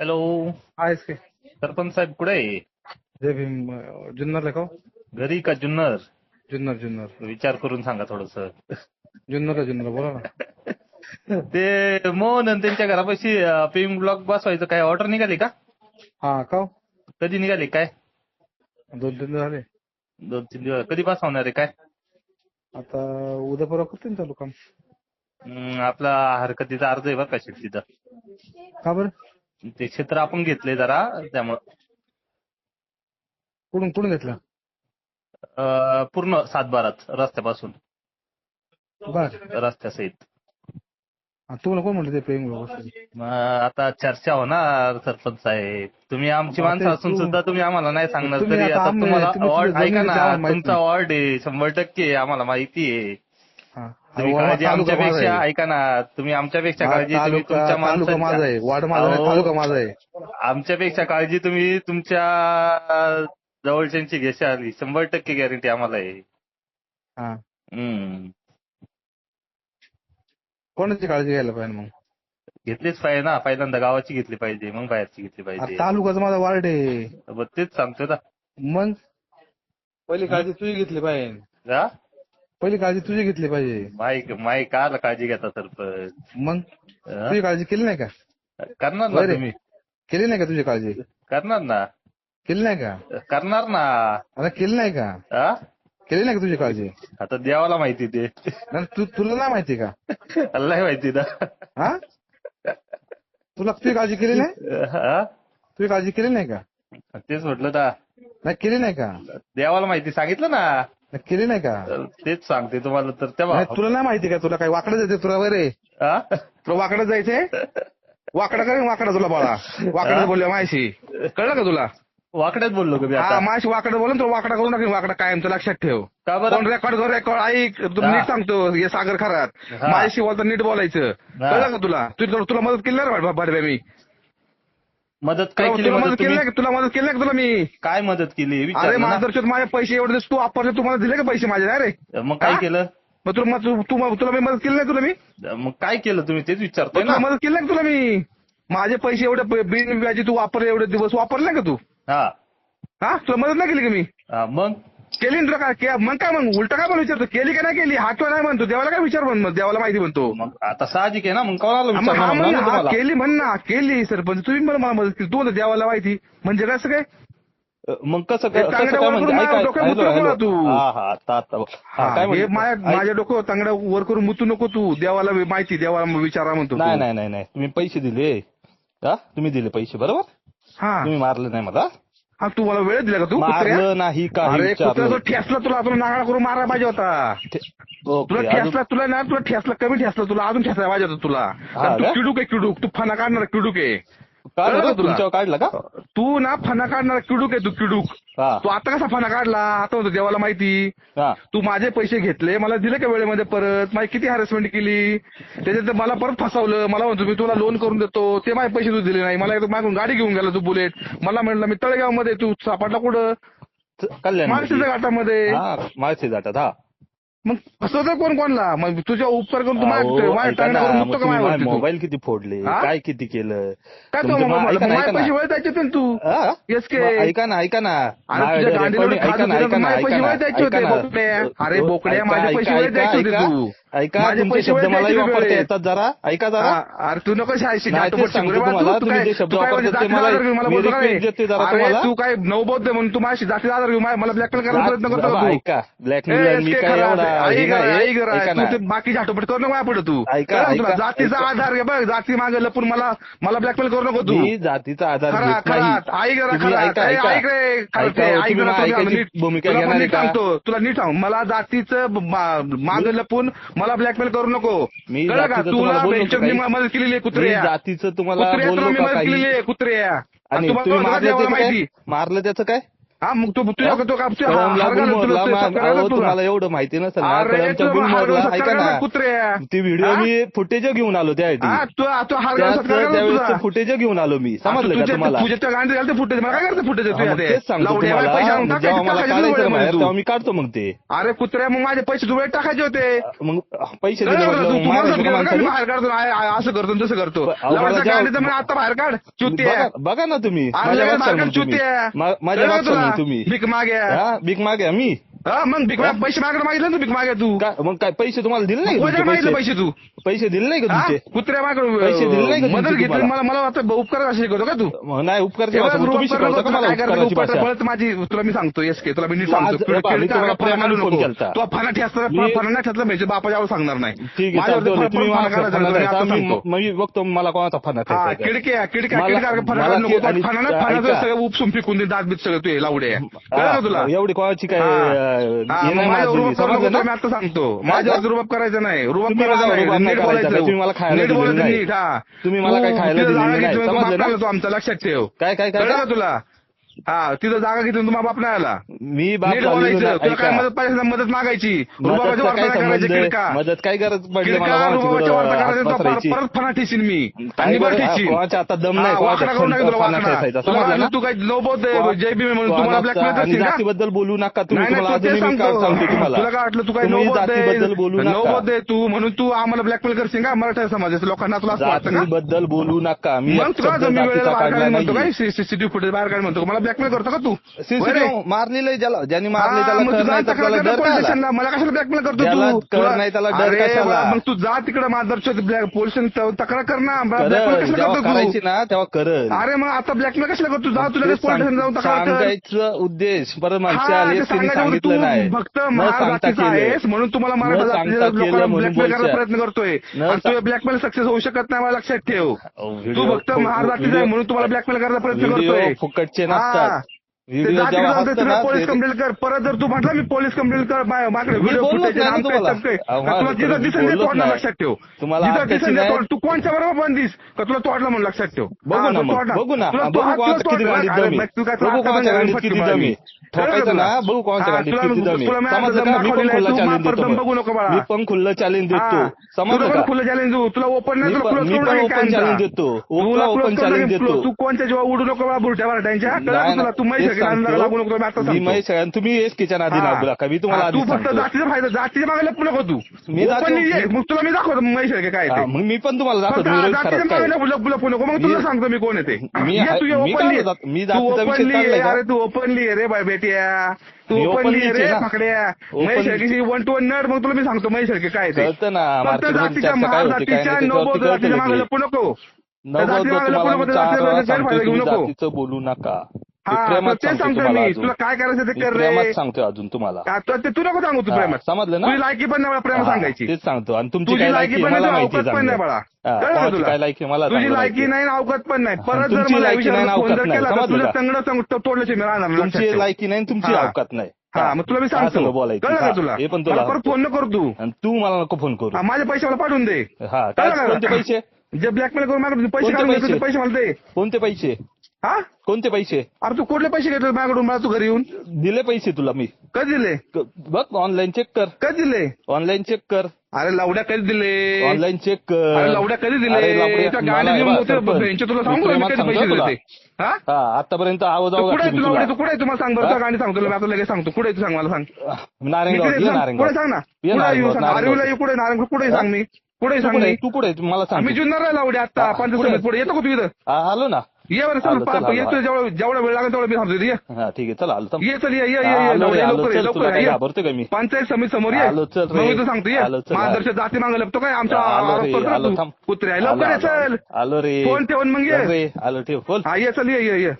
Hello आहेस की सरपंच साहेब कुठे आहे? जय भीम अं, जुन्नरला का हो? घरी का जुन्नर? जुन्नर जुन्नर. विचार करून सांगा थोडस. जुन्नरला जुन्नर बोला ना. ते मोहन आणि त्यांच्या घरापाशी पिंग ब्लॉक बसवायचं काय? ऑर्डर निघाली का? हा का हो? कधी निघाली काय? दोन तीन दिवस झाले. दोन तीन दिवस. कधी बसवणार आहे काय? आता उद्या परवा करते चालू काम. आपला हरकतीचा अर्ज आहे बरं का शेट तिथं का बरं? ते क्षेत्र आपण घेतले जरा त्यामुळं. कुठून कुठून घेतलं? अं, पूर्ण सातबारात रस्त्यापासून. बर. रस्त्यासहित हा, तुम्हाला कोण म्हणलं ते प्रेम मग आता चर्चा होणार सरपंच साहेब. तुम्ही आमची माणसं ते असून तू- सुद्धा तुम्ही आम्हाला नाही सांगणार तुम्ही तरी आता आता आम्ही- तुम्हाला तुम्ही वॉर्ड तुमच्या ऐका जमिनीचं ना आम्हाला माहीत तुमचा नाही. वॉर्ड आहे शंभर टक्के आम्हाला माहिती आहे. हा. तुम्ही काळजी आमच्यापेक्षा. ऐका ना तुम्ही आमच्यापेक्षा हा, काळजी तुम्ही तुमच्या तालुका माझा आहे. माणसांच्या वार्ड माझा नाही अहो. तालुका माझा आहे. आमच्यापेक्षा काळजी तुम्ही तुमच्या जवळच्यांची घेशाल. शंभर टक्के गॅरंटी आम्हाला आहे. हा. हम्म. कोणाची काळजी घ्यायला पाहिजे मग? घेतलीच पाहिजे ना. पहिल्यांदा गावाची घेतली पाहिजे मग बाहेरची घेतली अरे, पाहिजे. तालुकाचा माझा वार्ड आहे. बरं, तेच सांगतोय ना. मग? पहिली काळजी तुझी घेतली पाहिजे. हा? पहिली काळजी तुझी घेतली पाहिजे. माईक माईक काला काळजी घेता सरपंच? मग? तुझी काळजी केली नाही का? करणार ना. तुम्ही. केली नाही का तुझी काळजी? करणार ना. केली नाही का? करणार ना. अरे केली नाही का? हा? केली नाही का तुझी काळजी? आता देवाला माहिती ते तू तुला नाही माहिती का? अल्लाही माहिती ना. हा? तुला तुझी काळजी केली नाही? हा? तुझी काळजी केली नाही का? तेच म्हटलं नाही केली नाही का? देवाला माहिती सांगितलं ना. केली नाही का? तेच सांगते तुम्हाला तर तेव्हा नाही, तुला नाही माहिती का? तुला काय वाकडं जायचं तुला हा? तुला वाकडं जायचंय? वाकडं करेन वाकडं तुला बाळा. वाकडं बोलल्या मायाशी. कळलं का तुला? वाकड्यात बोललो का मी हा आता? मायाशी वाकडं बोलून तुला वाकडा करू नका. वाकडा कायमचं लक्षात ठेव. का बरं? कोण रेकॉर्ड कर रेकॉर्ड ऐक तुला हा. नीट सांगतो हे सागर खरात. हा. माझ्याशी बोलता नीट बोलायचं. कळलं का तुला? तू तुला मदत केली नाही रे बाबा मी? मदत काय केली मदत केली नाही? तुला मदत केली नाही का तुला मी? काय मदत केली? अरे. मार्गदर्शक माझे पैसे एवढे दिवस तू वापरले तुम्हाला दिले का पैसे माझे नाही रे मग काय? केलं? मग तुला तुला मी मदत केली नाही तुला मी? मग काय केलं तुम्ही? तेच ना. मदत केली नाही का तुला मी? माझे पैसे एवढे बिन व्याजी तू वापरले एवढे दिवस वापरले का तू? हा. हा? तुला मदत नाही केली का मी? मग? केली ना तुला काय के- मग काय मग उलट काय पण विचारतो? केली का नाही केली? हा किंवा नाही म्हणतो. देवाला काय विचार म्हण मग देवाला माहिती म्हणतो. मग आता साहजिक आहे ना? मग कोणाला हा, मग हा विचारणार म्हण ना हा तुम्हाला. केली म्हण ना. केली सरपंच. तुम्ही मला मला मदत केली. तू म्हणतो देवाला माहिती. म्हणजे कसं काय? मग कसं काय वर म्हणजे? ऐका, माझ्या डोक्यात हॅलो, उतरू नको हॅलो. तू. हा हा आता आता. हा, हा, काय हे म्हणतो? माझ्या ऐक- माझ्या डोकं चांगलं वर करून मुतू नको तू. देवाला माहिती देवाला विचारा म्हणतो तू. नाही नाही नाही नाही. तुम्ही पैसे दिले. हा? तुम्ही दिले पैसे बरोबर? हा. तुम्ही मारले नाही मला. हा तू मला वेळ दिला का तू कुत्र्या? मारलं नाही काही अरे कुत्र्या विचारलं तो ठेसला तुला अजून नागाळा करून मारायला पाहिजे होता. तुला ठेसला तुला ना तुला ठेसला कमी ठेसला तुला अजून ठेसायला पाहिजे होता तुला. कारण तू का? किडूक आहे किडूक. तू फना काढणार किडूक आहे. काढलं? तुमच्यावर काढलं का? तू ना फना काढणार किडूक आहे तू किडूक. तू आता कसा फना काढला? आता होतो देवाला माहिती. तू माझे पैसे घेतले मला दिले का वेळेमध्ये परत? माझी किती हॅरेसमेंट केली? त्याच्यात मला परत फसवलं. मला म्हणतो मी तुला लोन करून देतो. ते माझे पैसे तू दिले नाही. मला एकदा मागून गाडी घेऊन गेला तू बुलेट मला म्हणलं मी तळेगावमध्ये तू. सापडला कुठं? कल्याण घाटामध्ये. माळशे जातात हा. मग फसवतं कोण कोणला मग तुझ्या उपकार करून तू अहो, माझ्या माझ्या ऐका टांगण्या ना, करून मग मुक्त का तुम्ही माझ्यावरती माझे तू? मोबाईल किती फोडले? काय किती केलं काय पैसे. वळ द्यायचे होते तू? येस के ऐका ना ऐका ना होते पैसे ऐका वळ द्यायचे ना, होते ऐका. बोकड्या. अरे बोकड्या, माझे पैसे वळ द्यायचे होते. तू. ऐका तुमचे शब्द मलाही वापरता. येतात जरा. ऐका जरा. अरे तू नको. तू काय- म्हणजे काय नवबौद्ध म्हणून तू माझी जातीचा आधार घेऊन मा- मला ब्लॅकमेल करायचा प्रयत्न करतो ऐका. ब्लॅकमेल बाकी झाटोपट करू नको माझ्या तू. ऐका, जातीचा. आधार घे बघ जाती मागे लपून मला मला ब्लॅकमेल करू नको तू. जातीचा आधार ऐका, हो, भूमिका? सांगतो तुला नीट सांग. मला जातीचं मागे लपून मला ब्लॅकमेल करू नको. मी कळलं का? जातीचं तुम्हाला तुला मी? मदत केलेली आहे मी कुत्र्या जातीचं तुम्हाला कुत्र्या तुला बोललो मी का मदत केलेली आहे कुत्र्या. आणि तुम्हाला तुम्ही तुला मारलं देवाला त्याचं काय? माहिती मारलं त्याचं काय? हा मग तू तुझ्या तो का. तुम्हाला एवढं माहिती नसेल ऐका ना. ती व्हिडिओ? मी फुटेज घेऊन आलो त्यावेळेस. फुटेज घेऊन आलो मी. समजलं का तुम्हाला? फुटेज मला काय करते फुटेज मग तेच सांगतो लावड्या पैसे तुम्हाला. आणून जेव्हा मला टाकायचे काढायचं टाकायचे बाहेर तू. तेव्हा मी काढतो मग ते. अरे कुत्र्या मग माझे पैसे तुला टाकायचे होते. मग पैसे असं करतो तसं करतो. आता बाहेर काढ चुती बघा ना तुम्ही. माझ्या तुम्ही. मग भीक माग्या हा भीक मागे. मी? हा मग भीक माग- पैसे मागणं मागितलं ना भीक माग्या तू. काय मग काय पैसे तुम्हाला दिले नाही का कोणाला तुमचे मागितलं पैसे? तू? पैसे दिले नाही का हा? तुमचे? कुत्र्या माग पैसे दिले नाही का मदत घेतली. तुम्हाला? मला मला वाटतं उपकार असे शिकवतो का तू? मग नाही उपकारची तेव्हा भाषा मग तुम्ही उपकार शिकवता का मला उपकाराची भाषा? माझी तुला मी सांगतो येस के तुला मी नीट तू आज- सांगतो. हे पहा, मी तुम्हाला प्रेमाने फोन केलता. तो फणा ठेसला मी- फणा नाही ठेसला म्हणजे बापाच्यावर सांगणार नाही. ठीक आहे माझ्यावरती चालतंय फणा- तुम्ही फणा मला करायचा फणा नाही, द्यायचा, आता मी सांगतो. मग मी बघतो मला कोणाचा फणा हा खायचा आहे. किडक्या किडक्या मला- किडक्या फणा मला काढू नको. की- आणि- फणा ना फणाचं ऐका. सगळं उपसून फेकून दे दात बीत सगळं तू लावडे. कळलं हा, का तुला? एवढी कोणाची काय हा. हा, हे? मी आता सांगतो. माझ्यावर रुबाब करायचं नाही. रुबाब करायचं नीट बोलायचं. तुम्ही मला खायला हा. तुम्ही मला काय तू खायला आमचा लक्षात ठेव. काय काय कळलं तुला? हा तिथं जागा घेतली तुम्हाला बाप नाही आला मी बाप नीट झालेलो बोलायचं नाही, तुला काय ऐका. मदत पाहिजे मदत मागायची मदतचा काय वार्ता करायची संबंध किडका मदत काय गरज पडली मला वार्ता करायची पसरायची? परत फणा ठेशीन मी काय आणि बरं गरज- ठेशीन कोणाच्या आता दम नाही, हा, कोणाच्या वाकडा करून टाकेल तुला फणा वाकडा. ठेसायचा, तुला समजलं वाटलं ना? तू काय नवबोध जय भीम म्हणून तुम्हाला ब्लॅकमेल आणि करशील का जातीबद्दल बोलू नका तुम्ही नाही नाही तुम्हाला तू ते अजूनही मी सांगतो सांगतो तुम्हाला तुला काय वाटलं तू काय तुम्ही जातीबद्दल बोलू नका आहे तू म्हणून तू आम्हाला ब्लॅकमेल करशील का मराठा समाजाच्या लोकांना तुला असं वाटतं का जातीबद्दल बोलू नका मी मग एक तुला शब्द मी वेळेला बाहेर काढला म्हणतो काय सीसीटीव्ही फुटेज बाहेर काढ म्हणतो मला ब्लॅकमेल करतो का तू. सीसीटीव्ही मारलेलं ज्याला ज्यांनी मारले हा, त्याला मग कर तू जा नाही तर तक्रार त्याला कर डर पोलीस काय आला? स्टेशनला. मला कशाला ब्लॅकमेल करतो तू? कर तुला- नाही त्याला डर अरे कशाला? वा, मग तू जा तिकडे माधरच्या पोलीस स्टेशन तक्रार कर ना. ब्लॅकमेल करल कशाला जेव्हा करतो करायची तू ना तेव्हा करल अरे मग आता ब्लॅकमेल कशाला करतो? जा तुला पोलीस स्टेशन जाऊन तक्रार कर. सांगायचं उद्देश. परत मागच्या हा, ते त्यांनी सांगायचं सांगितलं नाही. तू फक्त न महार सांगता जातीचा केलं. आहेस म्हणून तुम्हाला मराठा न जातीच्या सांगता केलं लोकांना म्हणून ब्लॅकमेल करायचा. प्रयत्न करतोय. न आणि तुझे ब्लॅकमेल सक्सेस होऊ शकत नाही मला लक्षात ठेव. अहो, तू फक्त महार जातीचा आहे व्हिडिओ- म्हणून तुम्हाला ब्लॅकमेल करायचा प्रयत्न व्हिडिओ करतोय. फुकटचे हा. व्हिडिओ जेव्हा तुला ना पोलीस कंप्लेंट कर. परत जर तू म्हटलं मी पोलीस कंप्लेंट कर माझ्याकडे व्हिडिओ फुटेज तुला दिसेल तोडणं. लक्षात ठेव. तुम्हाला ते कोणच्या बरोबर बंदीस का तुला तोडलं म्हणून लक्षात ठेव? बघू ना. बघू ना. बघू कोणाच्या. गाडीत किती मारली. ठोकायचं? ना बघू कोणाच्या किती दम मी समजलं आता का? दम मी पण खुल्लं चॅलेंज देतो. मी पण खुल्लं चॅलेंज देतो. समजलं का? चॅलेंज देऊ. तुला ओपन नाही मी पण- कायमचा. challenge देतो. तुला challenge टाकेल. देतो. तू कोणच्या जेव्हा उडू नको का नाही तुला. तू माहिती तुम्ही एसकीच्या नादी हा. लागू नका. मी तुम्हाला तू आधी फक्त जातीचा फायदा जातीच्या मागे लपू नको तू. मी मग तुला मी दाखवतो महेश काय मग मी पण तुम्हाला दाखवतो. लपू नको. मग तुला सांगतो मी कोण येते मी- ओपनली? अरे तू ओपनली रे बाय बेटिया तू मी openly रे ना. फाकड्या. महेश वन टू वन नट मग तुला मी सांगतो महेश आहे काय ते. कळतं ना फक्त जातीच्या चर्चा काय महार होती काय जातीच्या नाही नवबोध त्याच्यावरती जातीच्या मागे कळतं. लपू नको. नवबोध जातीच्या मागे तुम्हाला लपू मी नको चार जातीच्या वेळा मागे सांगतोय गैरफायदा घेऊ तुम्ही नको. जातीचं बोलू नका. हा ते सांगतो मी. तुला काय करायचं ते कर रे. प्रेमात सांगतोय अजून तुम्हाला. हा, तर ते तू नको सांगू तू हा, प्रेमात. समजलं ना? तुझी लायकी पण नाही मला प्रेम हा, सांगायची. तेच सांगतो. आणि तुमची तुझी काय लायकी लायकी पण मला नाही माहिती अवकात पण नाही बाळा. हा, कळलं का कोणाची तुला? काय लायकी मला तुझी चांगलं लायकी माहिती. नाही ना अवकात पण नाही. परत जर तुमची मला लायकी नाही विचारलं फोन अवकात जर नाही, केला तर समजलं तुझ्या का? तंगड तंग तोडल्याची मी राहणार लक्षात तुमची ठेव. लायकी नाही आणि तुमची हा. अवकात नाही. हा मग तुला मी असं सांगतो. बोलायचं. कळलं हा, तुला? हे पण मला तुला परत फोन न कर तू. आणि तू मला नको फोन करू. हा, माझे पैसे मला पाठवून दे. हा काय कळलं का? कोणते पैसे? जे ब्लॅकमेल करून माझ्याकडून पैसे कोणते काढून पैसे? ते पैसे मला दे. कोणते पैसे? हा? कोणते पैसे? अरे तू कुठले पैसे घेतले माझ्याकडून? मला तू घरी येऊन? दिले पैसे तुला मी. कधी दिले? क- बघ ऑनलाईन चेक कर. कधी दिले? ऑनलाईन चेक कर. अरे लावड्या कधी दिले? ऑनलाईन चेक कर. अरे लावड्या कधी दिले? अरे लावड्या, त्या मला गाडी हे घेऊन बघ, होते सरपंच. यांचे तुला मी सांगू का मी प्रेमात कधी सांगतो पैसे तुला. दिले ते. हा? हा आतापर्यंत आवाज कुठे आहे तू तुला तू कुठे आहे तुम्हाला सांग? बरं हा? त्या गाणी सांगतो तुला. मी आता लगेच सांगतो. कुठे आहे तू सांग मला सांग. नारायणगाव मी ये तिथे सांग, नारायणगाव. कुठे सांग ना? ये कुठे येऊ सांग नारायणगाव आरवीला येऊ कुठे नारायण कुठे सांग मी. कुठे तू सांग कुठे मी? आहे? तू कुठे आहे? मला सांग मी जुन्नर राहिला लावडे आता. हा, पंचायत कुठे? समिती पुढे येतो का तू इथं? हा, आलो ना. ये बरं आलो, चल पा- आलो, येतो आलो. जेवढा जेवढा वेळ लागेल तेवढा मी थांबतो ये हा ठीक आहे चल आलो थांब. ये चल ये ये ये ये आलो रे, लवकर ये, आलो, लवकर ये, चल, लवकर तुला ये, काय ये. घाबरतोय का मी? पंचायत समिती समोर ये आलो, चल रे. मग मी तुला सांगतो ये आलो, चल, महादर्श जाती मागे लपतो काय आमचा आलो आरोप रे, करतो ना आलो तू. थांब. कुत्रे आहे. आलो, लवकर ये आलो, चल आलो रे फोन ठेवून मग ये. चल रे आलो ठेव बोल हा ये चल ये ये ये